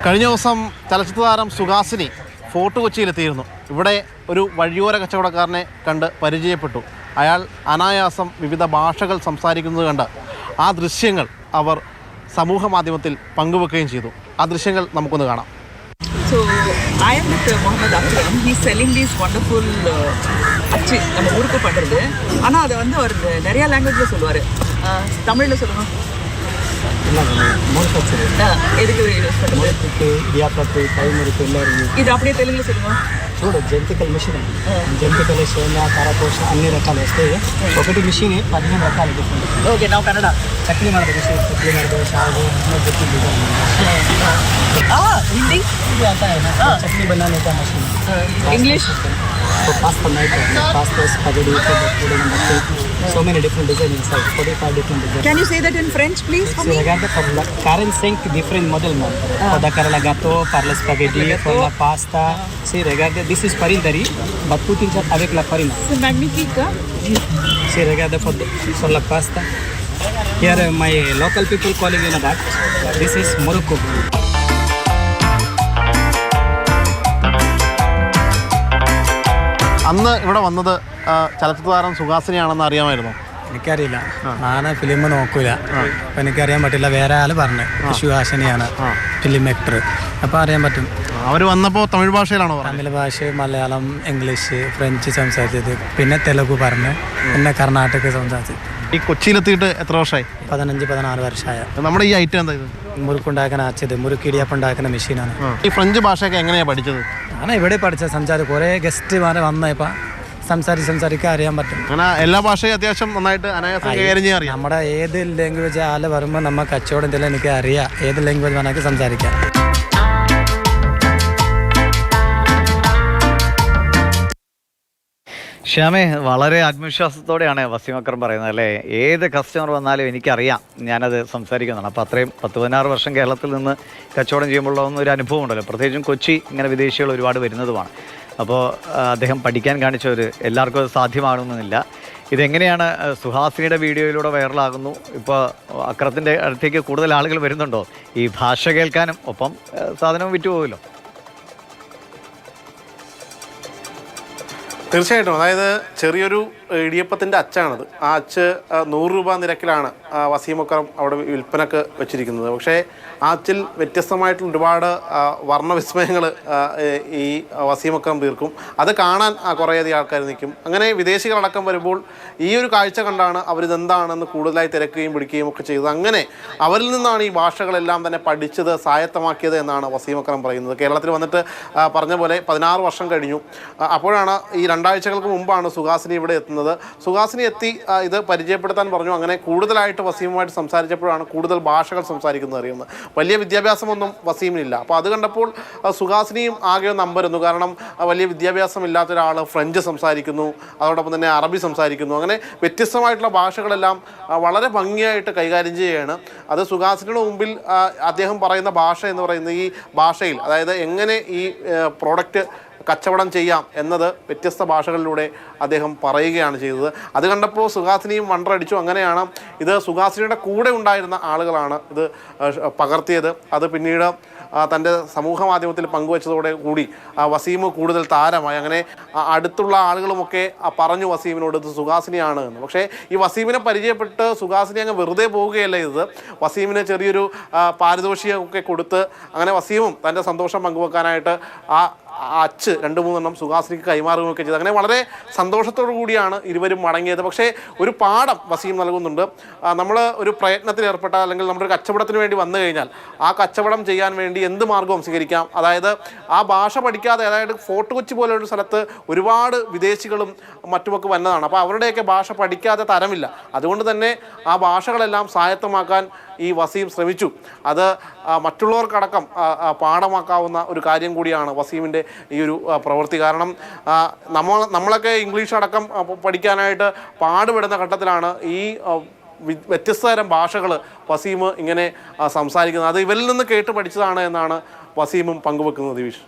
കഴിഞ്ഞ ദിവസം ചലച്ചിത്ര താരം സുഹാസിനി ഫോർട്ട് കൊച്ചിയിലെത്തിയിരുന്നു ഇവിടെ ഒരു വഴിയോര കച്ചവടക്കാരനെ കണ്ട് പരിചയപ്പെട്ടു അയാൾ അനായാസം വിവിധ ഭാഷകൾ സംസാരിക്കുന്നത് കണ്ട് ആ ദൃശ്യങ്ങൾ അവർ സമൂഹ മാധ്യമത്തിൽ പങ്കുവെക്കുകയും ചെയ്തു ആ ദൃശ്യങ്ങൾ നമുക്കൊന്ന് കാണാം So I am with uh, Mohammed Akram. He's selling these wonderful uh, அச்சு நம்ம ஊருக்கு பண்ணுறது ஆனால் அதை வந்து அவர் நிறையா லாங்குவேஜில் சொல்லுவார் தமிழில் சொல்லுங்க மோல்கச்சு ஆஹ் எதுக்கு யூஸ் பண்ணுறது வியாபாரத்து கைமுறைக்கு எல்லாரும் ఇది అప్పుడే తెలుగులో సినిమా చూడు జంతికల మిషన్ జంతికలు సోనా కారకోశ అన్ని రకాలు వస్తాయి ఒకటి మిషన్ పదిహేను రకాలు డిఫరెంట్ ఓకే నా కన్నడ చట్నీ మాడదు మిషన్ చట్నీ మాడదు సాగు చెప్పింది హిందీ చట్నీ బనానే కా machine English pasta night pasta పదడి పచ్చడి So many different designs inside, 45 different designs. Can you say that in French, please, for so me? Regarde for the current sink, different model ma'am. Ah. For the Kerala gato, for the spaghetti, for the pasta. Ah. See, regarde, this is parindari, but two things are avec la farina. C'est magnifique, hein? See, regarde for, the, for the pasta. Here, my local people calling in a that. This is Morocco. അന്ന് ഇവിടെ വന്നത് ചലച്ചിത്ര താരം സുഹാസിനിയാണെന്ന് അറിയാമായിരുന്നു? എനിക്കറിയില്ല. ഞാൻ film നോക്കൂല. അപ്പൊ എനിക്കറിയാൻ പറ്റില്ല വേറെ ആൾ പറഞ്ഞു. സുഹാസിനിയാണ് ഫിലിം ആക്ടർ അപ്പൊ അറിയാൻ പറ്റും. അവർ വന്നപ്പോൾ തമിഴ് ഭാഷയിലാണോ പറഞ്ഞത്? തമിഴ് ഭാഷ മലയാളം ഇംഗ്ലീഷ് ഫ്രഞ്ച് സംസാരിച്ചത്. പിന്നെ തെലുഗു പറഞ്ഞ് പിന്നെ കർണാടക സംസാരിച്ചത് ഈ കൊച്ചിയിലെത്തിയിട്ട് എത്ര വർഷമായി പതിനഞ്ച് പതിനാറ് വർഷമായ നമ്മുടെ ഈ ഐറ്റം എന്താ ഇത്? മുറുക്കുണ്ടാക്കാൻ അച്ചത് മുറുക്കിടിയപ്പം ഉണ്ടാക്കുന്ന മെഷീനാണ് ഈ ഫ്രഞ്ച് ഭാഷയൊക്കെ എങ്ങനെയാണ് പഠിച്ചത്? ആണ് ഇവിടെ പഠിച്ച സംസാരം. കുറേ ഗസ്റ്റ് വന്ന ഇപ്പം സംസാരിച്ച് സംസാരിക്കാൻ അറിയാൻ പറ്റും. അങ്ങനെ എല്ലാ ഭാഷയും അത്യാവശ്യം നന്നായിട്ട് അനായാസം കൈകാര്യം ചെയ്യാൻ അറിയാം. നമ്മുടെ ഏത് ലാംഗ്വേജ് ആൽ വരുമ്പോൾ നമ്മൾ കച്ചവടം എന്തെങ്കിലും എനിക്ക് അറിയാം. ഏത് ലാംഗ്വേജ് വേണമെങ്കിൽ സംസാരിക്കാം. ശ്യാമേ വളരെ ആത്മവിശ്വാസത്തോടെയാണ് വസീം അക്രം പറയുന്നത് അല്ലേ? ഏത് കസ്റ്റമർ വന്നാലും എനിക്കറിയാം ഞാനത് സംസാരിക്കുന്നതാണ്. അപ്പോൾ അത്രയും പത്ത് പതിനാറ് വർഷം കേരളത്തിൽ നിന്ന് കച്ചവടം ചെയ്യുമ്പോഴുള്ള ഒരു അനുഭവം ഉണ്ടല്ലോ പ്രത്യേകിച്ചും കൊച്ചി ഇങ്ങനെ വിദേശികൾ ഒരുപാട് വരുന്നതുമാണ്. അപ്പോൾ അദ്ദേഹം പഠിക്കാൻ കാണിച്ച ഒരു എല്ലാവർക്കും അത് സാധ്യമാകണമെന്നില്ല. ഇതെങ്ങനെയാണ് സുഹാസിനിയുടെ വീഡിയോയിലൂടെ വൈറലാകുന്നു? ഇപ്പോൾ അക്രത്തിന്റെ അടുത്തേക്ക് കൂടുതൽ ആളുകൾ വരുന്നുണ്ടോ? ഈ ഭാഷ കേൾക്കാനും ഒപ്പം സാധനം സാധനവും വിറ്റുപോകുമല്ലോ. തീർച്ചയായിട്ടും. അതായത് ചെറിയൊരു ഇടിയപ്പത്തിന്റെ അച്ചാണത്. ആ അച്ച് നൂറ് രൂപ നിരക്കിലാണ് വസീമക്കറം അവിടെ വിൽപ്പനക്ക് വെച്ചിരിക്കുന്നത്. പക്ഷേ ആ അച്ചിൽ വ്യത്യസ്തമായിട്ടുള്ള ഒരുപാട് വർണവിസ്മയങ്ങൾ ഈ വസീമക്കറം തീർക്കും. അത് കാണാൻ കുറേയധികം ആൾക്കാർ നിൽക്കും. അങ്ങനെ വിദേശികളടക്കം വരുമ്പോൾ ഈ ഒരു കാഴ്ച കണ്ടാണ് അവരിതെന്താണെന്ന് കൂടുതലായി തിരക്കുകയും പിടിക്കുകയും ഒക്കെ ചെയ്തത്. അങ്ങനെ അവരിൽ നിന്നാണ് ഈ ഭാഷകളെല്ലാം തന്നെ പഠിച്ചത് സായത്തമാക്കിയത് എന്നാണ് വസീമക്കറം പറയുന്നത്. കേരളത്തിൽ വന്നിട്ട് പറഞ്ഞ പോലെ പതിനാറ് വർഷം കഴിഞ്ഞു. അപ്പോഴാണ് ഈ രണ്ടാഴ്ചകൾക്ക് മുമ്പാണ് സുഹാസിനി ഇവിടെ എത്തുന്നത്. സുഹാസിനി എത്തി ഇത് പരിചയപ്പെടുത്താൻ പറഞ്ഞു. അങ്ങനെ കൂടുതലായിട്ട് വസീമുമായിട്ട് സംസാരിച്ചപ്പോഴാണ് കൂടുതൽ ഭാഷകൾ സംസാരിക്കുന്നത് അറിയുന്നത്. വലിയ വിദ്യാഭ്യാസമൊന്നും വസീമിനില്ല. അപ്പോൾ അത് കണ്ടപ്പോൾ സുഹാസിനിയും ആകെ നമ്പരുന്നു. കാരണം വലിയ വിദ്യാഭ്യാസം ഇല്ലാത്ത ഒരാൾ ഫ്രഞ്ച് സംസാരിക്കുന്നു അതോടൊപ്പം തന്നെ അറബി സംസാരിക്കുന്നു. അങ്ങനെ വ്യത്യസ്തമായിട്ടുള്ള ഭാഷകളെല്ലാം വളരെ ഭംഗിയായിട്ട് കൈകാര്യം ചെയ്യുകയാണ്. അത് സുഹാസിനിയുടെ മുമ്പിൽ അദ്ദേഹം പറയുന്ന ഭാഷ എന്ന് പറയുന്നത് ഈ ഭാഷയിൽ അതായത് എങ്ങനെ ഈ പ്രോഡക്റ്റ് കച്ചവടം ചെയ്യാം എന്നത് വ്യത്യസ്ത ഭാഷകളിലൂടെ അദ്ദേഹം പറയുകയാണ് ചെയ്തത്. അത് കണ്ടപ്പോൾ സുഹാസിനിയും വണ്ടറടിച്ചു അങ്ങനെയാണ് ഇത് സുഹാസിനിയുടെ കൂടെ ഉണ്ടായിരുന്ന ആളുകളാണ് ഇത് പകർത്തിയത്. അത് പിന്നീട് തന്റെ സമൂഹ മാധ്യമത്തിൽ പങ്കുവച്ചതോടെ കൂടി വസീം കൂടുതൽ താരമായി. അങ്ങനെ അടുത്തുള്ള ആളുകളുമൊക്കെ പറഞ്ഞു വസീമിനോട് ഇത് സുഹാസിനിയാണ് എന്ന്. പക്ഷേ ഈ വസീമിനെ പരിചയപ്പെട്ട് സുഹാസിനി അങ്ങ് വെറുതെ പോവുകയല്ല ഇത് വസീമിന് ചെറിയൊരു പാരിതോഷികമൊക്കെ കൊടുത്ത് അങ്ങനെ വസീമും തന്റെ സന്തോഷം പങ്കുവെക്കാനായിട്ട് ആ അച്ച് രണ്ട് മൂന്നെണ്ണം സുഹാസിനിക്ക് കൈമാറുകയൊക്കെ ചെയ്തു. അങ്ങനെ വളരെ സന്തോഷത്തോടു കൂടിയാണ് ഇരുവരും മടങ്ങിയത്. പക്ഷേ ഒരു പാഠം വസീം നൽകുന്നുണ്ട്. നമ്മൾ ഒരു പ്രയത്നത്തിൽ ഏർപ്പെട്ട അല്ലെങ്കിൽ നമ്മുടെ ഒരു കച്ചവടത്തിന് വേണ്ടി വന്നു കഴിഞ്ഞാൽ ആ കച്ചവടം ചെയ്യാൻ വേണ്ടി എന്ത് മാർഗവും സ്വീകരിക്കാം? അതായത് ആ ഭാഷ പഠിക്കാതെ അതായത് ഫോർട്ട് കൊച്ചി പോലെ ഒരു സ്ഥലത്ത് ഒരുപാട് വിദേശികളും മറ്റുമൊക്കെ വന്നതാണ്. അപ്പോൾ അവരുടെയൊക്കെ ഭാഷ പഠിക്കാതെ തരമില്ല. അതുകൊണ്ട് തന്നെ ആ ഭാഷകളെല്ലാം സ്വായത്തമാക്കാൻ ഈ വസീം ശ്രമിച്ചു. അത് മറ്റുള്ളവർക്കടക്കം പാഠമാക്കാവുന്ന ഒരു കാര്യം കൂടിയാണ് വസീമിന്റെ ഈ ഒരു പ്രവൃത്തി. കാരണം നമ്മൾ നമ്മളൊക്കെ ഇംഗ്ലീഷ് അടക്കം പഠിക്കാനായിട്ട് പാടുപെടുന്ന ഘട്ടത്തിലാണ് ഈ വ്യത്യസ്ത തരം ഭാഷകൾ വസീം ഇങ്ങനെ സംസാരിക്കുന്നത്. അത് ഇവരിൽ നിന്ന് കേട്ട് പഠിച്ചതാണ് എന്നാണ് വസീമും പങ്കുവെക്കുന്നത് ദിവിഷ്.